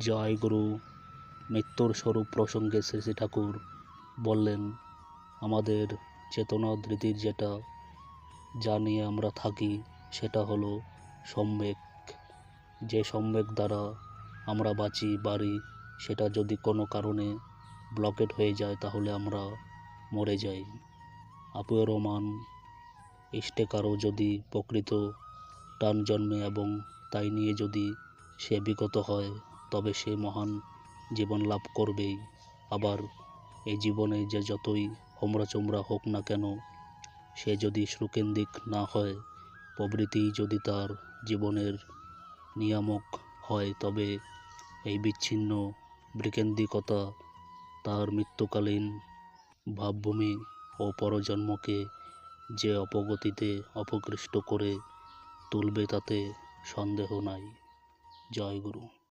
জয় গুরু, মৃত্যুর স্বরূপ প্রসঙ্গে শ্রী শ্রী ঠাকুর বললেন, আমাদের চেতনা ধৃতির যেটা যা নিয়ে আমরা থাকি, সেটা হলো সম্যক যে সম্যক দ্বারা আমরা বাঁচি, বাড়ি, সেটা যদি কোনো কারণে ব্লকেট হয়ে যায়, তাহলে আমরা মরে যাই। আপুয় রোমান, ইষ্টে কারও যদি প্রকৃত টান জন্মে এবং তাই নিয়ে যদি সে বিগত হয় তবে সে মহান জীবন লাভ করবেই। আবার এই জীবনে যে যতই হোমরা চোমরা হোক না কেন, সে যদি সুকেন্দ্রিক না হয় প্রবৃত্তি যদি তার জীবনের নিয়ামক হয়, তবে এই বিচ্ছিন্ন বিকেন্দ্রিকতা তার মৃত্যুকালীন ভাবভূমি ও পরজন্মকে যে অপগতিতে অপকৃষ্ট করে তুলবে তাতে সন্দেহ নাই। জয় গুরু।